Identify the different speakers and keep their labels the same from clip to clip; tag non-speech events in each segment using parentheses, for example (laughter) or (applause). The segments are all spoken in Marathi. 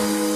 Speaker 1: Bye.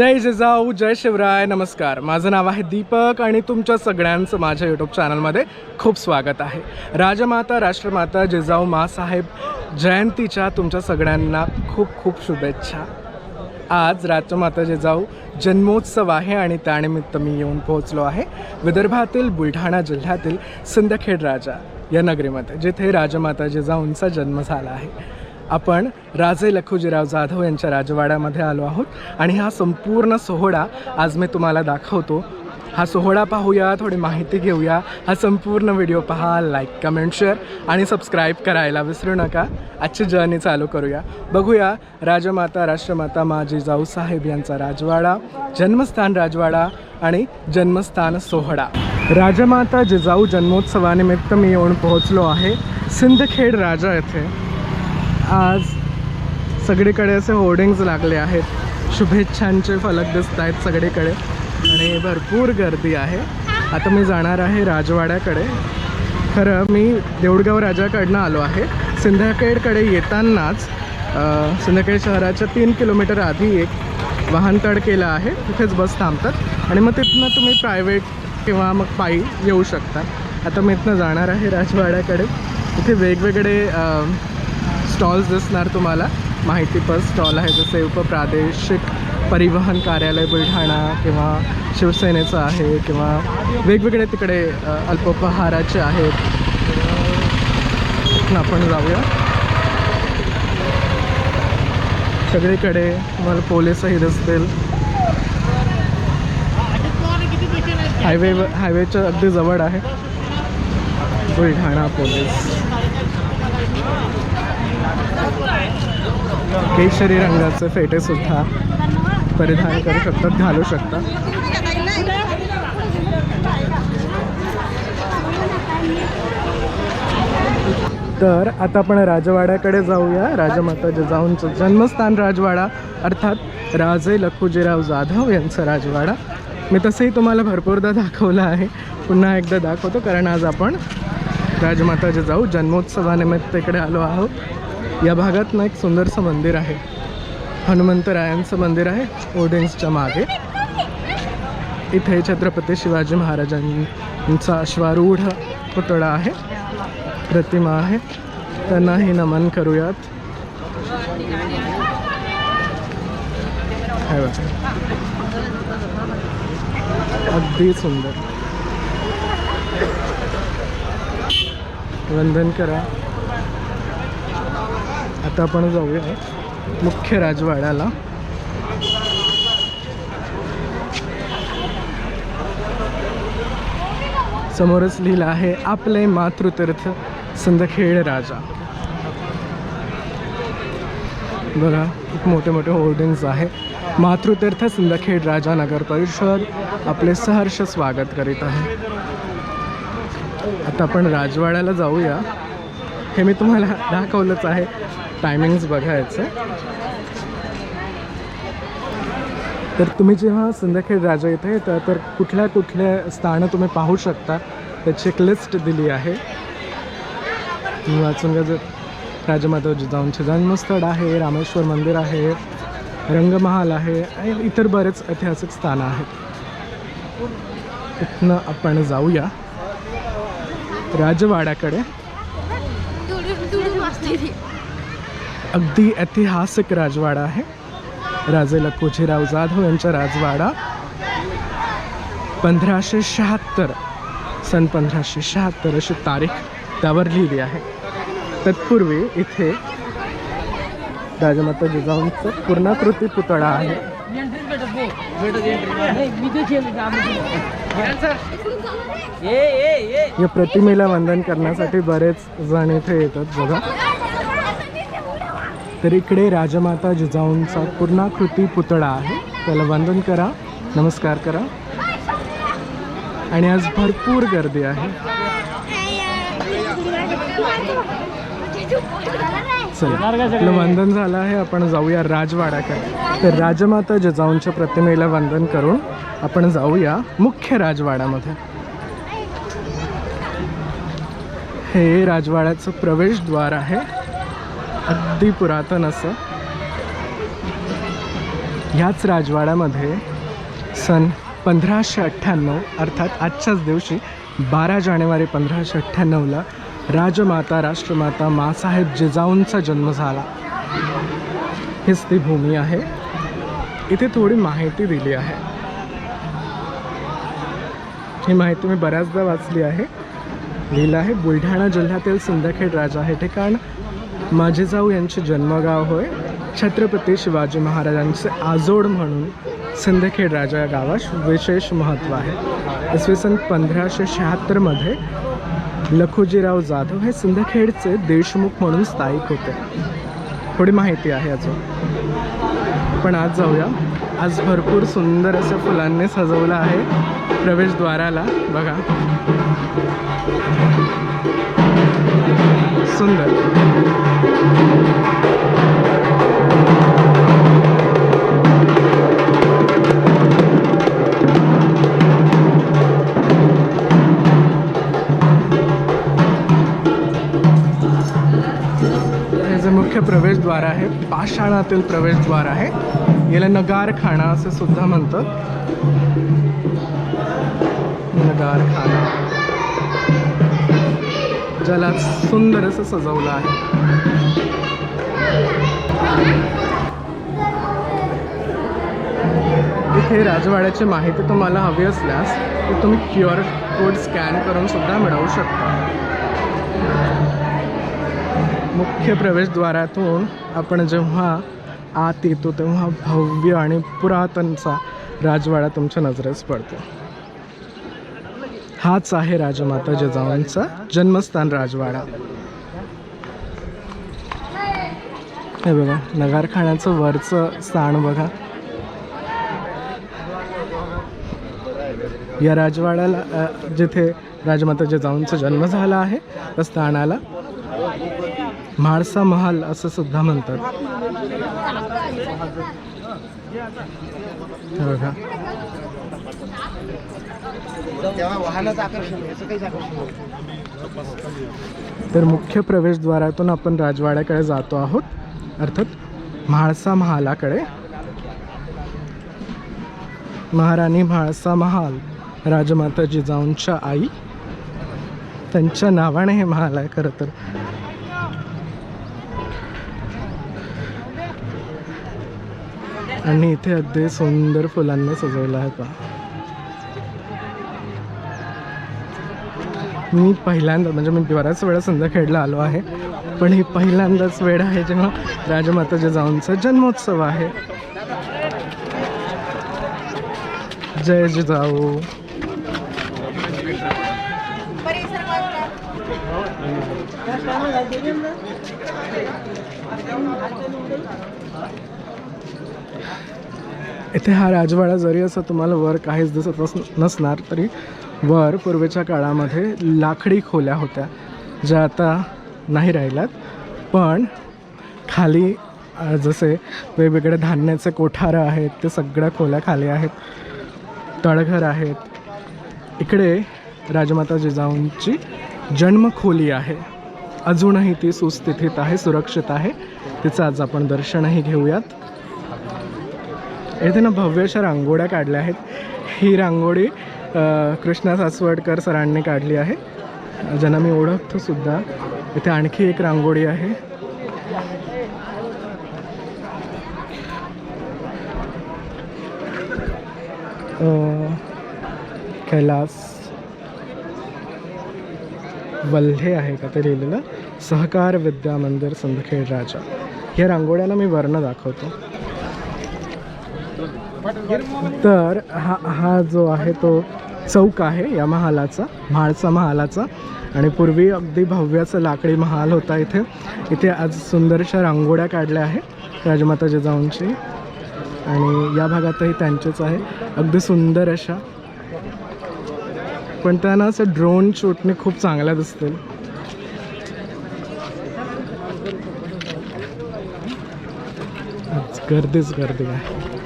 Speaker 1: जय जिजाऊ जय शिवराय नमस्कार. माझं नाव आहे दीपक आणि तुमच्या सगळ्यांचं माझ्या यूट्यूब चॅनलमध्ये खूप स्वागत आहे. राजमाता राष्ट्रमाता जिजाऊ मासाहेब जयंतीच्या तुमच्या सगळ्यांना खूप खूप शुभेच्छा. आज राजमाता जिजाऊ जन्मोत्सव आहे आणि त्यानिमित्त मी येऊन पोहोचलो आहे विदर्भातील बुलढाणा जिल्ह्यातील सिंदखेड राजा या नगरीमध्ये जिथे राजमाता जिजाऊंचा जन्म झाला आहे. आपण राजे लखुजीराव जाधव यांच्या राजवाड्यामध्ये आलो आहोत आणि हा संपूर्ण सोहळा आज मी तुम्हाला दाखवतो. हा सोहळा पाहूया थोडी माहिती घेऊया. हा संपूर्ण व्हिडिओ पहा लाईक कमेंट शेअर आणि सबस्क्राईब करायला विसरू नका. आजची जर्नी चालू करूया. बघूया राजमाता राष्ट्रमाता मा जिजाऊ साहेब यांचा राजवाडा जन्मस्थान राजवाडा आणि जन्मस्थान सोहळा. राजमाता जिजाऊ जन्मोत्सवानिमित्त मी येऊन पोहोचलो आहे. सिंदखेड राजा येथे. आज सगळीकडे असे होर्डिंग्ज लागले आहेत. शुभेच्छांचे फलक दिसत आहेत सगळीकडे. आणि भरपूर गर्दी आहे. आता मी जाणार आहे राजवाड्याकडे. खरं मी देऊळगाव राजाकडनं आलो आहे. सिंदखेडकडे येतानाच अ, सिंदखेड शहराच्या तीन किलोमीटर आधी एक वाहनतळ केलं आहे. तिथेच बस थांबतात. आणि मग तिथनं तुम्ही प्रायव्हेट किंवा मग पायी येऊ शकता. आता मी इथनं जाणार आहे राजवाड्याकडे. इथे वेगवेगळे स्टॉल्स दिसणार तुम्हाला. माहितीपर स्टॉल आहे जसे उपप्रादेशिक परिवहन कार्यालय बुलढाणा किंवा शिवसेनेचं आहे किंवा वेगवेगळे तिकडे अल्पोपहाराचे आहेत. आपण जाऊया. सगळीकडे तुम्हाला पोलीसही दिसतील. हायवे हायवेच्या अगदी जवळ आहे. बुलढाणा पोलीस. केशरी रंगाचे फेटे सुद्धा परिधान करू शकतात घालू शकतात तर आता आपण राजवाड्याकडे जाऊया. राजमाता जिजाऊंचं जन्मस्थान राजवाडा अर्थात राजे लखुजीराव जाधव यांचा राजवाडा. मी तसंही तुम्हाला भरपूरदा दाखवलं आहे. पुन्हा एकदा दाखवतो कारण आज आपण राजमाता जिजाऊ जन्मोत्सवानिमित्त इकडे आलो आहोत. या भागात ना एक सुंदरसं मंदिर आहे. हनुमंतरायांचं मंदिर आहे ओडेन्सच्या मागे. इथे छत्रपती शिवाजी महाराजांचा अश्वारूढ पुतळा आहे प्रतिमा आहे. त्यांनाही नमन करूयात. अगदी सुंदर. वंदन करा. आता आपण जाऊया मुख्य राजवाड्याला. समोरच लिहिलं आहे आपले मातृतीर्थ सिंदखेड राजा. बघा खूप मोठे मोठे होर्डिंग्स आहे. मातृतीर्थ सिंदखेड राजा नगर परिषद आपले सहर्ष स्वागत करीत आहे. आता आपण राजवाड्याला जाऊया. हे मी तुम्हाला दाखवलंच आहे. टायमिंग्स बघायचं. तर तुम्ही जेव्हा सिंदखेड राजा इथे येता तर कुठल्या कुठल्या स्थानं तुम्ही पाहू शकता? त्याची एक लिस्ट दिली आहे. तुम्ही वाचून घ्या जर. राजमाता जिजाऊंचे जन्मस्थळ आहे रामेश्वर मंदिर आहे रंगमहाल आहे आणि इतर बरेच ऐतिहासिक स्थानं आहेत इथनं आपण जाऊया. राजवाड्याकडे. अगदी ऐतिहासिक राजवाडा आहे. राजे लखोजीराव जाधव यांचा राजवाडा. पंधराशे शहात्तर सन पंधराशे शहात्तर अशी तारीख त्यावर लिहिली आहे. तत्पूर्वी इथे राजमाता जिजाऊंचा पूर्णाकृती पुतळा आहे. या प्रतिमेला वंदन करण्यासाठी बरेच जण इथे येतात बघा. तर इकडे राजमाता जिजाऊंचा पूर्णाकृती पुतळा आहे. त्याला वंदन करा नमस्कार करा. आणि आज भरपूर गर्दी आहे. चला वंदन झालं आहे आपण जाऊया राजवाड्याकडे तर राजमाता जिजाऊंच्या प्रतिमेला वंदन करून आपण जाऊया मुख्य राजवाड्यामध्ये. हे राजवाड्याचं प्रवेशद्वार आहे. अगदी पुरातन असं. ह्याच राजवाड्यामध्ये सन पंधराशे अठ्ठ्याण्णव अर्थात आजच्याच दिवशी बारा जानेवारी पंधराशे अठ्ठ्याण्णवला राजमाता राष्ट्रमाता मासाहेब जिजाऊंचा जन्म झाला. हीच ती भूमी आहे. इथे थोडी माहिती दिली आहे. ही माहिती मी बऱ्याचदा वाचली आहे. लिहिलं आहे बुलढाणा जिल्ह्यातील सिंदखेड राजा हे ठिकाण माझे जाऊ यांचे जन्मगाव होय. छत्रपती शिवाजी महाराजांचे आजोड म्हणून सिंदखेड राजा या गावास विशेष महत्त्व आहे. इसवी सन पंधराशे शहात्तरमध्ये लखुजीराव जाधव हे सिंदखेडचे देशमुख म्हणून स्थायिक होते. थोडी माहिती आहे अजून. पण आज जाऊया. आज भरपूर सुंदर असं फुलांनी सजवलं आहे प्रवेशद्वाराला. बघा. मुख्य प्रवेशद्वार आहे पाषाणातील प्रवेशद्वार आहे. याला नगारखाना असं सुद्धा म्हणतात. नगारखाना. ज्याला सुंदर असं सजवलं आहे. इथे राजवाड्याची माहिती तुम्हाला हवी असल्यास तर तुम्ही क्यू आर कोड स्कॅन करून सुद्धा मिळवू शकता. मुख्य प्रवेशद्वारातून आपण जेव्हा आत येतो तेव्हा भव्य आणि पुरातनचा राजवाडा तुमच्या नजरेस पडतो. हाच आहे राजमाता जिजाऊंचा जन्मस्थान राजवाडा. हे बघा नगारखाण्याचं वरचं स्थान बघा. या राजवाड्याला जिथे राजमाता जिजाऊंचा जन्म झाला आहे त्या स्थानाला म्हाळसा महाल असं सुद्धा म्हणतात. बघा.
Speaker 2: तेव्हा वाहनाचं आकर्षण याचं काहीच आकर्षण
Speaker 1: तर मुख्य प्रवेशद्वारातून आपण राजवाड्याकडे जातो आहोत. अर्थात म्हाळसा महालाकडे. महाराणी म्हाळसा महाल राजमाता जिजाऊंच्या आई त्यांच्या नावाने हे महाल आहे खरं तर. आणि इथे अगदी सुंदर फुलांनी सजवलं आहे पहा. मी पहिल्यांदा म्हणजे मी बऱ्याच वेळा संध्याखेडला आलो आहे पण ही पहिल्यांदाच वेळ आहे जेव्हा राजमाता जिजाऊंचा जन्मोत्सव आहे. जय जिजाऊ. इथे हा राजवाडा जरी असं तुम्हाला वर काहीच दिसत नसणार तरी वर पूर्वीच्या काळामध्ये लाकडी खोल्या होत्या ज्या आता नाही राहिल्यात. पण खाली जसे वेगवेगळे धान्याचे कोठारं आहेत ते सगळ्या खोल्या खाली आहेत. तळघर आहेत. इकडे राजमाता जिजाऊंची जन्मखोली आहे. अजूनही ती सुस्थितीत आहे सुरक्षित आहे. तिचं आज आपण दर्शनही घेऊयात. येथे ना भव्य अशा रांगोळ्या काढल्या आहेत. ही रांगोळी कृष्णा सासवडकर सरांनी काढली आहे. ज्यांना मी ओळखतो सुद्धा. इथे आणखी एक रांगोळी आहे. कैलास वल्हे आहे का ते लिहिलेलं? सहकार विद्या मंदिर संदखेड राजा. या रांगोळ्याला मी वर्ण दाखवतो. तर हा हा जो आहे तो चौक आहे या महालाचा म्हाळचा महालाचा. आणि पूर्वी अगदी भव्याचं लाकडी महाल होता इथे. इथे आज सुंदरशा रांगोळ्या काढल्या आहे राजमाता जिजाऊंची. आणि या भागातही त्यांचेच आहे. अगदी सुंदर अशा. पण त्यांना असं ड्रोन शूटने खूप चांगल्या दिसतील. आज गर्दीच गर्दी आहे.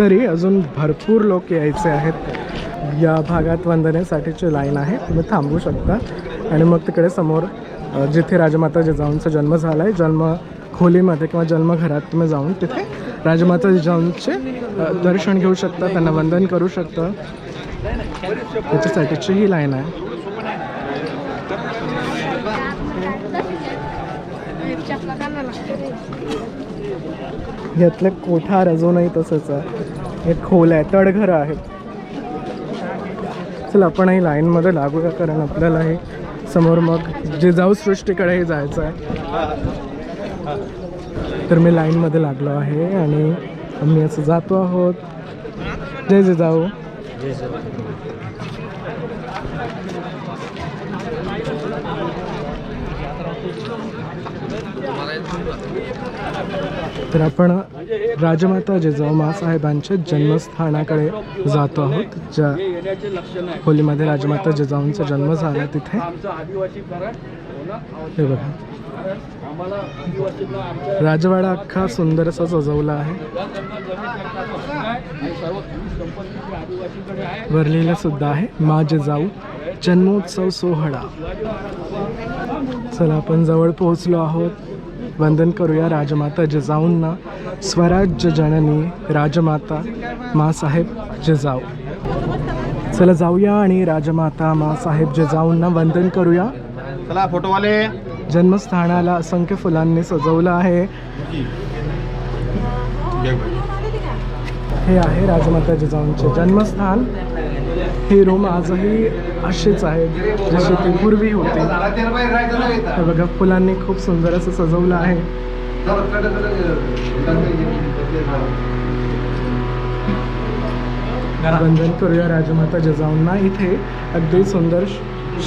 Speaker 1: तरी अजून भरपूर लोक यायचे आहेत. या भागात वंदनेसाठीची लाईन आहे. तुम्ही थांबू शकता. आणि मग तिकडे समोर जिथे राजमाता जिजाऊंचा जन्म झाला आहे जन्म खोलीमध्ये किंवा जन्मघरात तुम्ही जाऊन तिथे राजमाता जिजाऊंचे दर्शन घेऊ शकता त्यांना वंदन करू शकता. त्याच्यासाठीची ही लाईन आहे. यातलं कोठार अजूनही तसंच आहे. हे खोल आहे तडघरं आहेत चल आपणही लाईनमध्ये लागूया कारण आपल्याला हे समोर मग जे जाऊ सृष्टीकडेही जायचं आहे. तर मी लाईनमध्ये लागलो आहे आणि आम्ही असं जातो आहोत. जय जाऊ. तर आपण राजमाता जिजाऊ मासाहेबांच्या जन्मस्थानाकडे जातो आहोत ज्या खोलीमध्ये राजमाता जिजाऊंचा जन्म झाला तिथे. हे बघा. राजवाडा अख्खा सुंदर असा सजवला आहे.
Speaker 2: या आहे. आहे
Speaker 1: वरलेला सुद्धा आहे. मा जिजाऊ जन्मोत्सव सोहळा. चला आपण जवळ पोहोचलो आहोत. वंदन करूया राजमाता जिजाऊंना. स्वराज्य जननी राजमाता मासाहेब जिजाऊ. चला जाऊया आणि राजमाता मासाहेब जिजाऊंना वंदन करूया.
Speaker 3: चला फोटोवाले.
Speaker 1: जन्मस्थानाला असंख्य फुलांनी सजवलं आहे. हे आहे राजमाता जिजाऊंचे जन्मस्थान. हे रूम आजही असेच आहेत जसे ते पूर्वी होते. हे बघा फुलांनी खूप सुंदर असं सजवलं आहे. वंदन करूया राजमाता जिजाऊंना. इथे अगदी सुंदर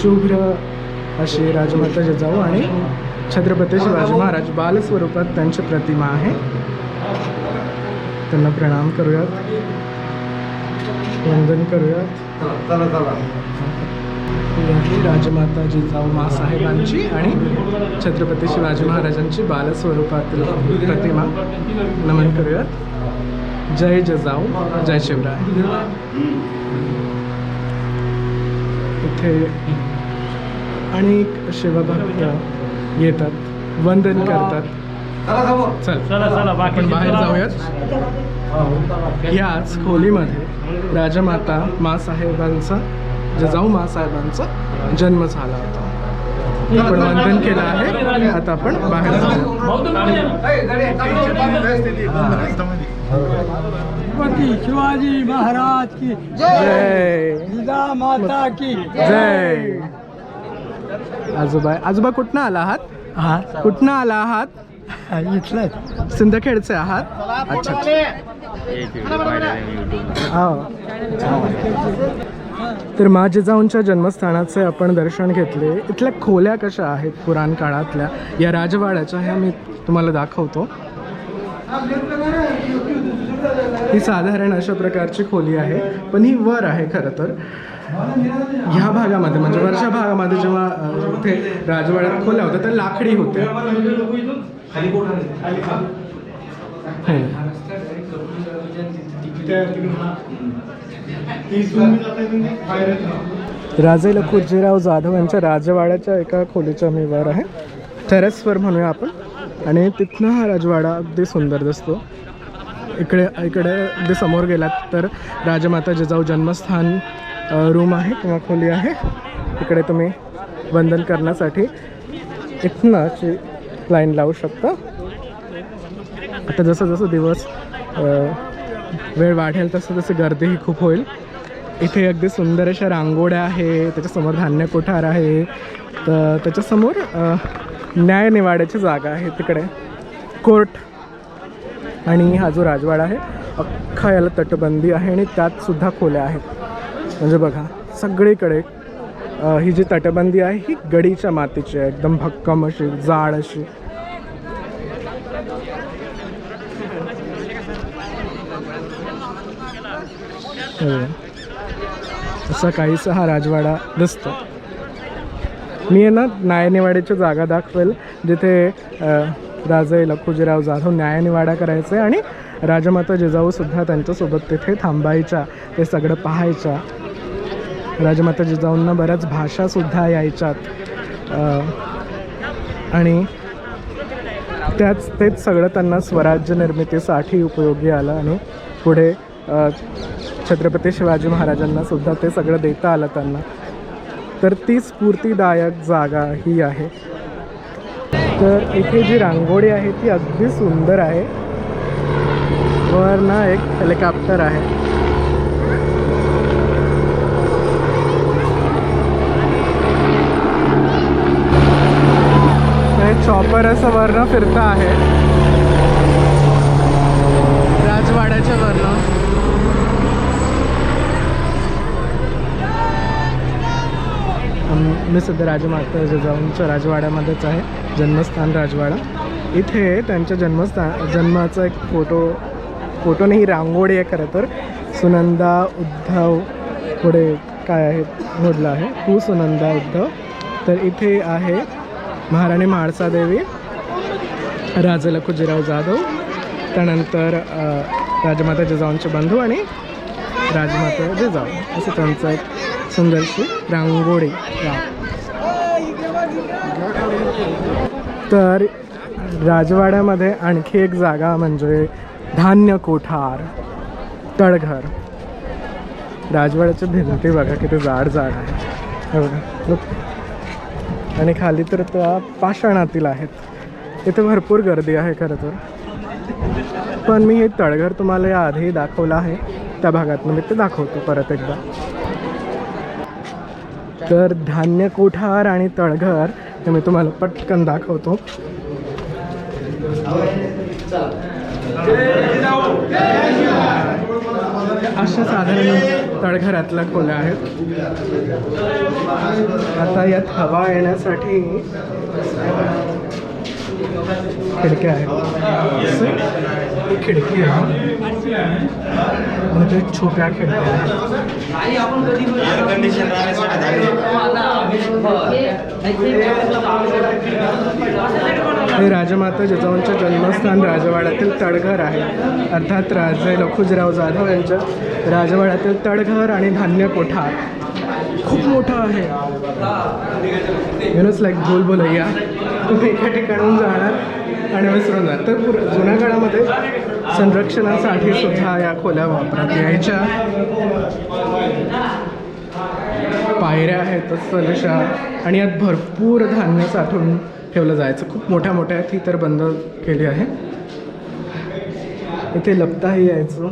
Speaker 1: शुभ्र अशी राजमाता जिजाऊ आणि छत्रपती शिवाजी महाराज बालस्वरूपात त्यांची प्रतिमा आहे. त्यांना प्रणाम करूयात. वंदन करूयात.
Speaker 3: चला चला.
Speaker 1: ही जिजाऊ मासाहेबांची आणि छत्रपती शिवाजी महाराजांची बालस्वरूपातील प्रतिमा. नमन करूयात. जय जिजाऊ जय शिवराय. इथे अनेक शिवभक्त येतात वंदन करतात.
Speaker 3: चला
Speaker 1: चल.
Speaker 2: चला. चला
Speaker 1: आपण बाहेर जाऊयात. याच खोलीमध्ये राजमाता मासाहेबांचा जिजाऊ मासाहेबांचा जन्म झाला होता. आपण वंदन केलं आहे. आता आपण बाहेर
Speaker 2: शिवाजी महाराज की
Speaker 1: जय.
Speaker 2: जिजा माता की
Speaker 1: जय. आजोबा आजोबा कुठनं आला आहात?
Speaker 2: हा
Speaker 1: कुठनं आला आहात?
Speaker 2: इथलं
Speaker 1: सिंदखेडचे आहात. अच्छा. हो तर मा जिजाऊंच्या जन्मस्थानाचे आपण दर्शन घेतले. इथल्या खोल्या कशा आहेत पुराण काळातल्या? या राजवाड्याच्या ह्या मी तुम्हाला दाखवतो. ही साधारण अशा प्रकारची खोली आहे पण ही वर आहे खरं तर. ह्या भागामध्ये म्हणजे वरच्या भागामध्ये जेव्हा इथे राजवाड्यात खोल्या होत्या त्या लाकडी होत्या. राजे लखुजीराव जाधव यांच्या राजवाड्याच्या एका खोलीच्या मी वर आहे. टेरेसवर म्हणूया आपण. आणि तिथनं हा राजवाडा अगदी सुंदर दिसतो. इकडे इकडे अगदी समोर गेलात तर राजमाता जिजाऊ जन्मस्थान रूम आहे किंवा खोली आहे. इकडे तुम्ही वंदन करण्यासाठी इथनंची लाईन लावू शकता. आता जसं जसं दिवस वेळ वाढेल तसं तसं गर्दीही खूप होईल. इथे अगदी सुंदर अशा रांगोळ्या आहे त्याच्यासमोर धान्य कोठार आहे. तर त्याच्यासमोर न्यायनिवाड्याची जागा आहे तिकडे. कोर्ट आणि हा जो राजवाडा आहे अख्खा याला तटबंदी आहे आणि त्यात सुद्धा खोल्या आहेत. म्हणजे बघा सगळीकडे ही जी तटबंदी आहे ही गडीच्या मातीची आहे. एकदम भक्कम अशी जाड अशी. हो. हा राजवाडा दिसतो मी आहे ना न्यायनिवाड्याची जागा दाखवेल जिथे राजे लखुजीराव जाधव न्यायनिवाडा करायचे आणि राजमाता जिजाऊसुद्धा त्यांच्यासोबत तिथे थांबायच्या ते सगळं पाहायच्या. राजमाता जिजाऊंना बऱ्याच भाषासुद्धा यायच्यात. आणि त्याच तेच सगळं त्यांना स्वराज्य निर्मितीसाठी उपयोगी आलं आणि पुढे छत्रपती शिवाजी महाराजांना सुद्धा ते सगळं देता आलं त्यांना. तर ती स्फूर्तीदायक जागा ही आहे. तर इथे जी रांगोळी आहे ती अगदी सुंदर आहे. वर ना एक हेलिकॉप्टर आहे. चॉपर असं वरनं फिरतं आहे राजवाड्याच्या वरनं आम- मी सध्या राजमाता जिजाऊंच्या राजवाड्यामध्येच आहे जन्मस्थान राजवाडा. इथे त्यांच्या जन्मस्थान जन्माचा एक फोटो फोटो नाही रांगोळी आहे खरं तर. सुनंदा उद्धव पुढे काय आहे मोडलं आहे. तू सुनंदा उद्धव. तर इथे आहे महाराणी म्हाळसादेवी राजा लखुजीराव जाधव. त्यानंतर राजमाता जिजाऊंचे बंधू आणि राजमाता जिजाऊ. असं त्यांचं एक सुंदरशी रांगोळी. राव तर राजवाड्यामध्ये आणखी एक जागा म्हणजे धान्य कोठार तळघर. राजवाड्याच्या भिंती बघा किती जाड जाड आहे आणि खाली तर त्या पाषाणातील आहेत. इथे भरपूर गर्दी आहे खरं तर. पण मी हे तळघर तुम्हाला या आधी दाखवलं आहे. त्या भागात मी ते दाखवतो परत एकदा. तर धान्य कोठार आणि तळघर हे। मी तुम्हाला पटकन दाखवतो अशा साधारण तळघरातल्या खोल्या आहेत आता यात हवा येण्यासाठी खिडक्या ही खिडकी आहे. ते छोट्या हे। राजमाता जिजाऊंच्या जन्मस्थान राजवाड्यातील तळघर आहे. अर्थात राजे लखुजीराव जाधव यांच्या राजवाड्यातील तळघर आणि धान्य कोठार खूप मोठं आहे. युनोच लाईक बोल बोलैया तुम्ही एका ठिकाणून जाणार आणि विसरून जाणार. तर पुर जुन्या काळामध्ये संरक्षणासाठी सुद्धा या खोल्या वापरात यायच्या. पायऱ्या आहेत तसलशा आणि यात भरपूर धान्य साठवून ठेवलं जायचं. खूप मोठ्या मोठ्या आहेत तर बंद केली आहे. इथे लपताही यायचं.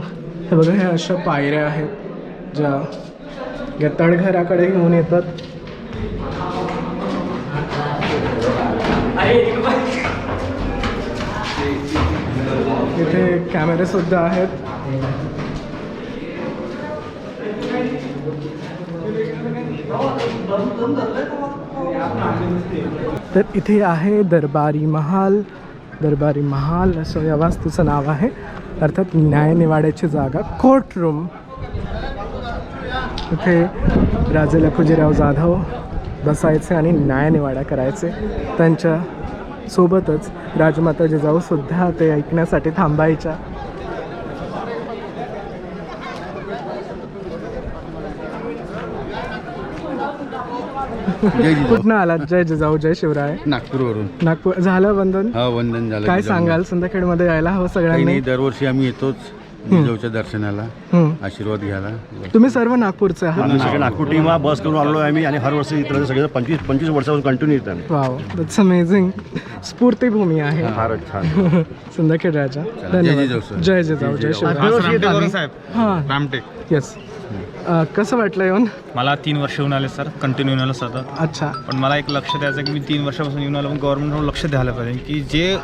Speaker 1: हे बघा ह्या अशा पायऱ्या आहेत ज्या या तळघराकडे घेऊन येतात. इथे कॅमेरे सुद्धा आहेत. तर इथे आहे दरबारी महाल. दरबारी महाल असं या वास्तूचं नाव आहे. अर्थात न्यायनिवाड्याची जागा कोर्ट रूम इथे राजे लखुजीराव जाधव बसायचे आणि न्यायनिवाडा करायचे. त्यांच्या सोबतच राजमाता जिजाऊसुद्धा ते ऐकण्यासाठी थांबायच्या. कुठनं आलात? जय जिजाऊ जय शिवराय.
Speaker 3: नागपूरवरून.
Speaker 1: नागपूर झालं वंदन
Speaker 3: हा वंदन झालं
Speaker 1: काय. सांगाल? संध्याकाळमध्ये यायला हवं सगळ्यांनी?
Speaker 3: नाही दरवर्षी आम्ही येतोच. जिजाऊच्या दर्शनाला. आशीर्वाद घ्यायला.
Speaker 1: तुम्ही सर्व नागपूरचे आहात.
Speaker 4: आम्ही सगळे नागपूर टीम हा बस करून आलो आम्ही आणि हर वर्षी इथं सगळे पंचवीस पंचवीस वर्षापासून कंटिन्यू येतात.
Speaker 1: वाव दॅट्स अमेझिंग स्फूर्तीभूमी आहे.
Speaker 4: फारच छान. (laughs)
Speaker 1: सिंदखेड राजा
Speaker 3: जय जिजाऊ,
Speaker 1: धन्यवाद
Speaker 3: सर.
Speaker 1: जय जिजाऊ जय शिवराय.
Speaker 5: रामटेक
Speaker 1: येस कसं वाटलं येऊन?
Speaker 5: मला तीन वर्ष येऊन आले सर कंटिन्यू येऊन आलो सतत
Speaker 1: अच्छा.
Speaker 5: पण मला एक लक्ष द्यायचं की मी तीन वर्षापासून येऊन आलो पण गव्हर्नमेंटकडून लक्ष द्यायला पाहिजे की जे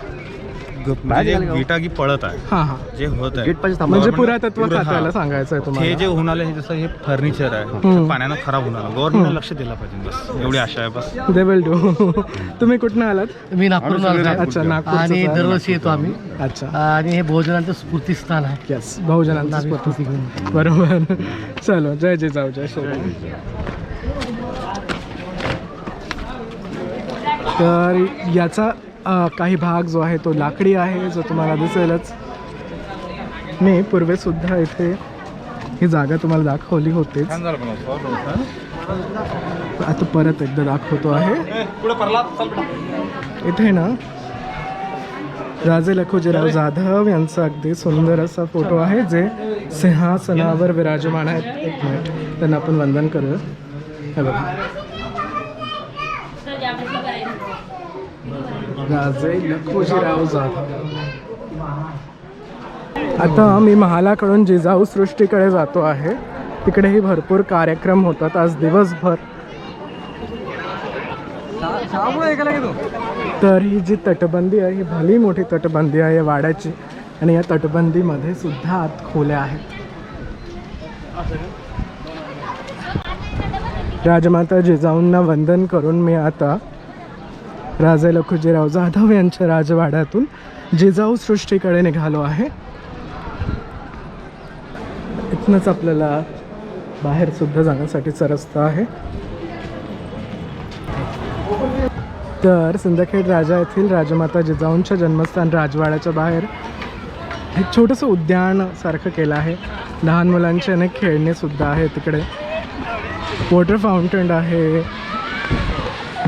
Speaker 5: म्हणजे जे विटागी पळत आहे.
Speaker 1: हां हां.
Speaker 5: जे होत आहे.
Speaker 1: म्हणजे पुरातत्व
Speaker 5: पुरा-
Speaker 1: खात्याला
Speaker 5: हा.
Speaker 1: सांगायचं आहे
Speaker 5: हे
Speaker 1: तुम्हाला
Speaker 5: जे आलं हे जसं हे फर्निचर आहे पाण्यानं खराब आलं. गव्हर्नमेंट लक्ष दिलं पाहिजे बस. एवढी आशा आहे बस.
Speaker 1: दे विल डू तुम्ही कुठनं आलात?
Speaker 2: मी आलो आहे.
Speaker 1: अच्छा नागपूर
Speaker 2: आणि दरवर्षी येतो आम्ही.
Speaker 1: अच्छा.
Speaker 2: आणि हे भोजनाचं स्फूर्तीस्थान आहे.
Speaker 1: येस बहुजनांचा बरोबर. चलो जय जय जाऊ जय श्री तर याचा काही भाग जो आहे तो लाकडी आहे जो तुम्हाला दिसेलच. मी पूर्वीसुद्धा इथे ही जागा तुम्हाला दाखवली होतीच. आता परत एकदा दाखवतो आहे. इथे ना राजे लखोजीराव जाधव यांचा अगदी सुंदर असा फोटो आहे जे सिंहासनावर विराजमान आहेत. एक मिनिट त्यांना आपण वंदन करूया. हे बघा. राजे लखोजीराव जाधव आता मी महालाकडून जिजाऊ सृष्टीकडे जातो आहे. तिकडेही भरपूर कार्यक्रम होतात आज दिवसभर. तर ही जी तटबंदी आहे ही भली मोठी तटबंदी आहे वाड्याची. आणि या तटबंदीमध्ये सुद्धा आत खोल्या आहेत. राजमाता जिजाऊंना वंदन करून मी आता राजे लखुजीराव जाधव यांच्या राजवाड्यातून जिजाऊ सृष्टीकडे निघालो आहे. इथनंच आपल्याला बाहेर सुद्धा जाण्यासाठीचा रस्ता आहे. तर सिंदखेड राजा येथील राजमाता जिजाऊंच्या जन्मस्थान राजवाड्याच्या बाहेर एक छोटंसं उद्यान सारखं केलं आहे. लहान मुलांचे अनेक खेळणे सुद्धा आहे तिकडे. वॉटर फाउंटन आहे.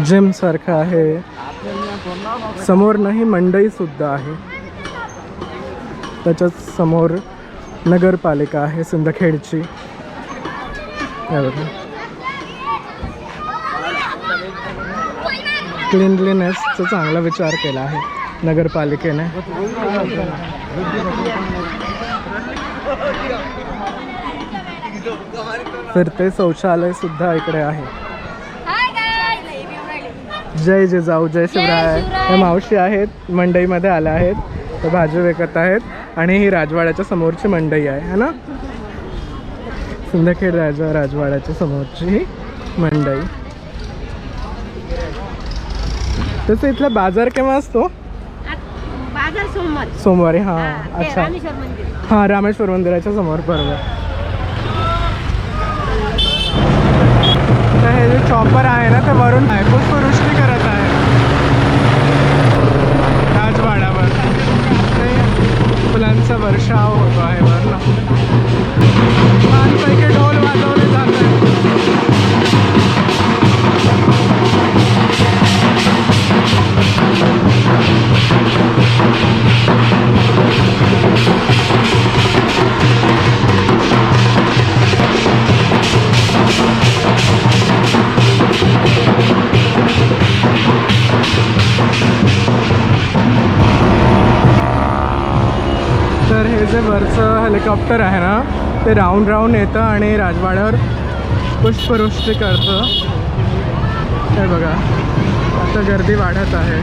Speaker 1: जिम सारखं आहे. समोर नाही मंडई सुद्धा आहे. त्याच्याच समोर नगरपालिका आहे सिंदखेडची. क्लिनलीनेसचा चांगला विचार केला आहे नगरपालिकेने. फिरते शौचालय सुद्धा इकडे आहे. जय जिजाऊ जय शिवराय. हे मावशी आहेत मंडईमध्ये आल्या आहेत ते भाजी विकत आहेत आणि ही राजवाड्याच्या समोरची मंडई आहे है ना? सिंदखेड राजा राजवाड्याच्या समोरची ही मंडई. तसं इथला बाजार केव्हा असतो?
Speaker 6: बाजार सोमवार.
Speaker 1: हां अच्छा. हां रामेश्वर मंदिराच्या समोर बरोबर. तर हे जे चॉपर आहे ना ते वरून आहे पुष्पवृष्टी करत आहे राजवाड्यावर ते वर्षाव होतो आहे वरनं छानपैकी ढोल वाजवले जात आहेत हेलिकॉप्टर आहे ना ते राऊंड राऊंड येतं आणि राजवाड्यावर पुष्पवृष्टी करतं. हे बघा आता गर्दी वाढत आहे.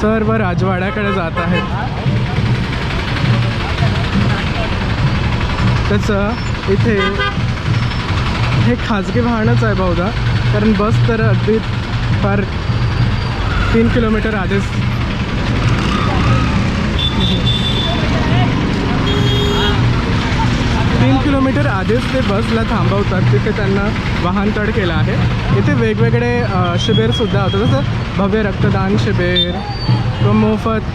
Speaker 1: सर्व राजवाड्याकडे जात आहेत. तसं इथे हे खाजगी वाहनच आहे बहुधा कारण बस तर अगदी फार तीन किलोमीटर आधीच किलोमीटर आधीच ते बसला थांबवतात तिथे त्यांना वाहनतळ केलं आहे. इथे वेगवेगळे शिबिरसुद्धा होतं जसं भव्य रक्तदान शिबिर किंवा मोफत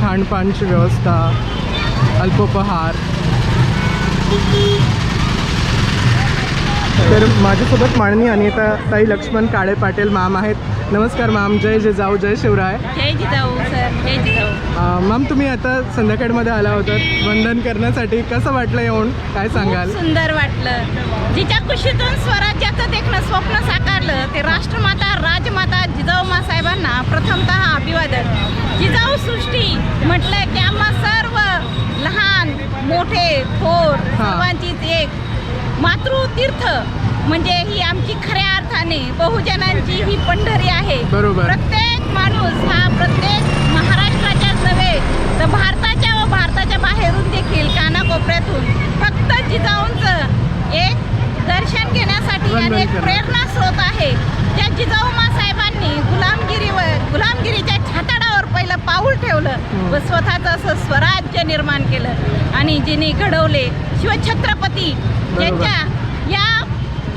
Speaker 1: खाणपानची व्यवस्था अल्पोपहार. तर माझ्यासोबत माननीय अनिता ताई लक्ष्मण काळे पाटील मॅम आहेत. नमस्कार मॅम जय जिजाऊ जय शिवराय.
Speaker 6: जय जिजाऊ सर. जय जिजाऊ
Speaker 1: अ, मॅम तुम्ही आता संध्याकाळमध्ये आला होतात. वंदन करण्यासाठी कसं वाटलं येऊन? काय सांगाल?
Speaker 6: सुंदर वाटलं. जिच्या कुशीतून स्वराज्याचं देखणं स्वप्न साकारलं ते राष्ट्रमाता राजमाता जिजाऊ मासाहेबांना प्रथमतः अभिवादन. जिजाऊ सृष्टी म्हटलं की आम्हा सर्व लहान मोठे थोर सर्वांचीच एक मातृतीर्थ. म्हणजे ही आमची खऱ्या अर्थाने बहुजनांची ही पंढरी आहे.
Speaker 1: बरोबर.
Speaker 6: प्रत्येक माणूस हा प्रत्येक महाराष्ट्राच्या नव्हे तर भारताच्या व भारताच्या बाहेरून देखील कानाकोपऱ्यातून फक्त जिजाऊंचं एक दर्शन घेण्यासाठी आणि एक प्रेरणा स्रोत आहे. त्या जिजाऊ साहेबांनी गुलामगिरीवर गुलामगिरीच्या छाताडावर पहिलं पाऊल ठेवलं व स्वतःचं असं स्वराज्य निर्माण केलं. आणि जिने घडवले शिवछत्रपती ज्यांच्या या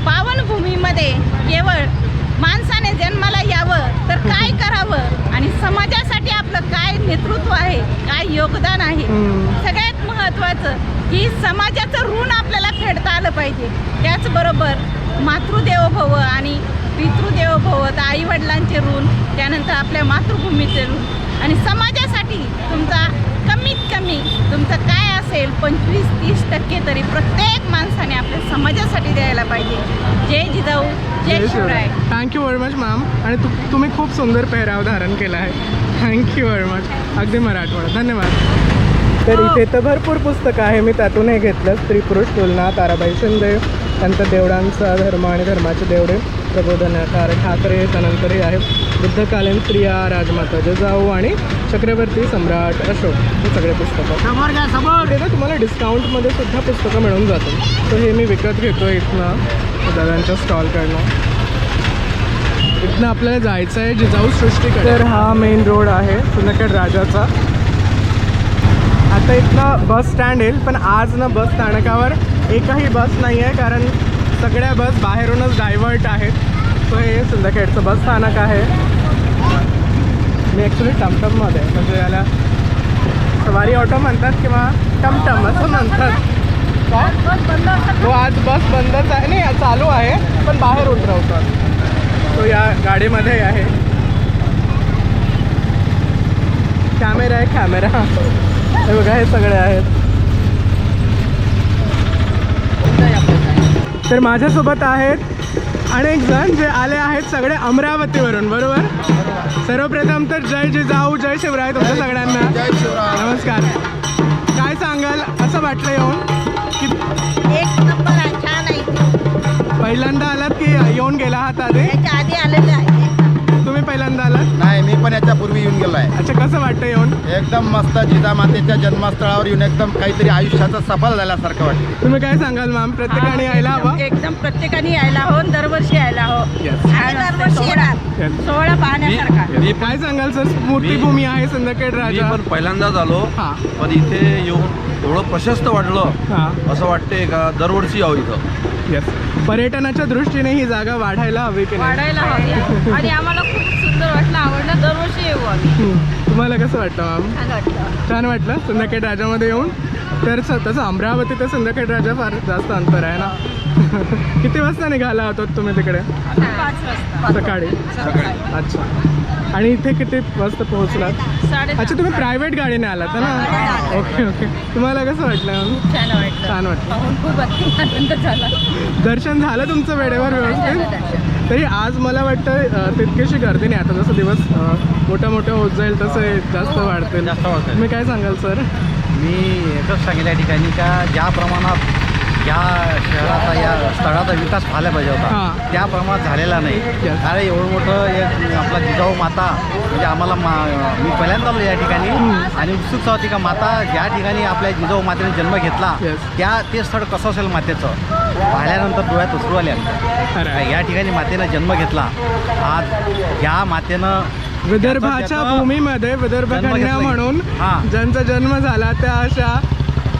Speaker 6: पावनभूमीमध्ये केवळ माणसाने जन्माला यावं तर काय करावं? आणि समाजासाठी आपलं काय नेतृत्व आहे काय योगदान आहे. सगळ्यात महत्त्वाचं की समाजाचं ऋण आपल्याला फेडता आलं पाहिजे. त्याचबरोबर मातृदेवो भव आणि पितृदेवो भव तर आईवडिलांचे ऋण त्यानंतर आपल्या मातृभूमीचे ऋण. आणि समाजासाठी तुमचा कमीत कमी तुमचं काय असेल पंचवीस तीस टक्के तरी प्रत्येक माणसाने आपल्या समाजासाठी द्यायला पाहिजे. जय जिजाऊ जय Shivray.
Speaker 1: Thank you very much ma'am आणि तु तुम्ही खूप सुंदर पेहराव धारण केला आहे. थँक्यू व्हेरी मच अगदी मराठवाडा. धन्यवाद. तर इथे तर भरपूर पुस्तकं आहे. मी त्यातून हे घेतलं स्त्री पुरुष तुलना ताराबाई शिंदे त्यानंतर देवडांचा धर्म आणि धर्माचे देवडे प्रबोधनकार ठाकरे त्यानंतर हे आहे बुद्धकालीन स्त्रिया राजमाता जिजाऊ आणि चक्रवर्ती सम्राट अशोक. हे सगळे पुस्तकं. इथे ना तुम्हाला डिस्काउंटमध्ये सुद्धा पुस्तकं मिळून जातील तर हे मी विकत घेतो इथनं दादांच्या स्टॉलकडनं इथनं आपल्याला जायचं आहे जिजाऊ सृष्टीकडे. तर हा मेन रोड आहे सुनकड राजाचा. आता इथनं बस स्टँड येईल पण आज ना बस स्थानकावर एकही बस नाही आहे कारण सगळ्या बस बाहेरूनच डायव्हर्ट आहेत. सो हे सिंदखेडचं बस स्थानक आहे. मी ॲक्च्युली टमटममध्ये आहे. म्हणजे याला सवारी ऑटो म्हणतात किंवा टमटम असं म्हणतात. तो आज बस बंदच आहे. नाही चालू आहे पण बाहेर उतरवतात तो या गाडीमध्ये आहे. कॅमेरा आहे कॅमेरा. हे बघा हे सगळे आहेत. तर माझ्यासोबत आहेत अनेक जण जे आले आहेत सगळे अमरावतीवरून बरोबर? सर्वप्रथम तर जय जिजाऊ जय शिवराय तुमच्या सगळ्यांना. नमस्कार. काय सांगाल? असं वाटलं येऊन? की
Speaker 6: एक नंबर आहे छान आहे.
Speaker 1: पहिल्यांदा आलात की येऊन गेला आहात आधी?
Speaker 6: आधी आलेलं आहे.
Speaker 1: तुम्ही पहिल्यांदा आलात?
Speaker 7: पण याच्यापूर्वी येऊन गेलो आहे
Speaker 1: अच्छा कसं वाटतं येऊन?
Speaker 7: एकदम मस्त जिजामातेच्या जन्मस्थळावर येऊन एकदम काहीतरी आयुष्याचं सफल झाल्यासारखं वाटतं
Speaker 1: तुम्ही काय सांगाल मॅम प्रत्येकाने यायला हवं?
Speaker 6: एकदम प्रत्येकाने यायला हवं दरवर्षी यायला हवं.
Speaker 1: Yes.
Speaker 6: आणि दरवर्षी येणार.
Speaker 1: Yes.
Speaker 6: सोहळा पाहण्यासारखा.
Speaker 1: काय सांगाल सर स्मृतिभूमी आहे
Speaker 8: मी
Speaker 1: राजा.
Speaker 8: पण पहिल्यांदाच आलो.
Speaker 1: हा.
Speaker 8: पण इथे येऊन एवढं प्रशस्त वाटलं
Speaker 1: हा.
Speaker 8: असं वाटते का दरवर्षी यावं इथं?
Speaker 1: येस पर्यटनाच्या दृष्टीने ही जागा वाढायला हवी की नाही?
Speaker 6: वाढायला हवी. आणि आम्हाला खूप सुंदर वाटलं आवडलं. दरवर्षी येऊ आम्ही.
Speaker 1: तुम्हाला कसं वाटतं मॅम
Speaker 6: छान वाटलं.
Speaker 1: छान वाटलं. सिंदखेड राजामध्ये येऊन तर स- तसं अमरावती ते सिंदखेड राजा फार जास्त अंतर आहे ना? किती वाजता निघाला होतात तुम्ही तिकडे?
Speaker 6: पाच वाजता
Speaker 1: सकाळी. अच्छा. आणि इथे किती वाजता पोहोचलात?
Speaker 6: साडे
Speaker 1: अच्छा तुम्ही प्रायव्हेट गाडीने आलात ना? Okay okay. तुम्हाला कसं वाटलं? मॅम
Speaker 6: छान वाटलं.
Speaker 1: छान वाटलं.
Speaker 6: पाहून खूप अति आनंद झाला.
Speaker 1: दर्शन झालं तुमचं वेळेवर व्यवस्थित? तरी आज मला वाटतं तितकीशी गर्दी नाही. आता जसं दिवस मोठा मोठा होत जाईल तसे जास्त वाढतील.
Speaker 5: जास्त वाढतील.
Speaker 1: तुम्ही काय सांगाल सर?
Speaker 2: मी एकच सांगेल या ठिकाणी का ज्या प्रमाणात या शहराचा या स्थळाचा विकास व्हायला पाहिजे. होता त्या प्रमाणात झालेला नाही. कारण एवढं मोठं एक आपला जिजाऊ माता म्हणजे आम्हाला मा मी पहिल्यांदा आलो या ठिकाणी आणि उत्सुकता होती का माता ज्या ठिकाणी आपल्या जिजाऊ मातेने जन्म घेतला. त्या ते स्थळ कसं असेल मातेचं पाहिल्यानंतर डोळ्यात उसरू आले. या ठिकाणी मातेनं जन्म घेतला आज या मातेनं
Speaker 1: विदर्भाच्या भूमीमध्ये विदर्भ कन्या. म्हणून
Speaker 2: हां.
Speaker 1: ज्यांचा जन्म झाला त्या अशा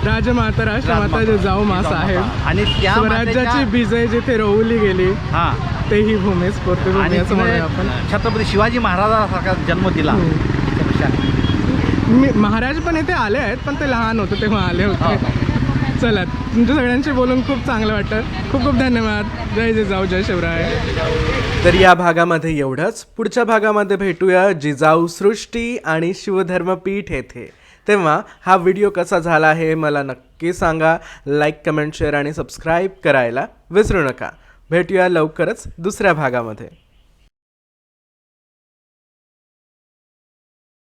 Speaker 1: राजमाता राष्ट्रमाता
Speaker 2: राजमाता,
Speaker 1: जिजाऊ मा साहेब.
Speaker 2: आणि त्या
Speaker 1: स्वराज्याची
Speaker 2: मातेच्या-
Speaker 1: बीजे जिथे रोवली गेली
Speaker 2: हां.
Speaker 1: ते ही भूमी स्फूर्तिभूमी
Speaker 2: आणि
Speaker 1: असं म्हणूया आपण.
Speaker 2: छत्रपती शिवाजी महाराजासारखा जन्म दिला. त्यापेक्षा.
Speaker 1: मी महाराज पण इथे आले आहेत पण ते लहान होते तेव्हा आले होते. चला तुमच्या सगळ्यांशी बोलून खूप चांगलं वाटतं खूप खूप धन्यवाद. जय जिजाऊ जय शिवराय. तर या भागामध्ये एवढंच. पुढच्या भागामध्ये भेटूया जिजाऊ सृष्टी आणि शिवधर्मपीठ येथे. तेव्हा हा व्हिडिओ कसा झाला हे मला नक्की सांगा. लाईक कमेंट शेअर आणि सबस्क्राईब करायला विसरू नका. भेटूया लवकरच दुसऱ्या भागामध्ये.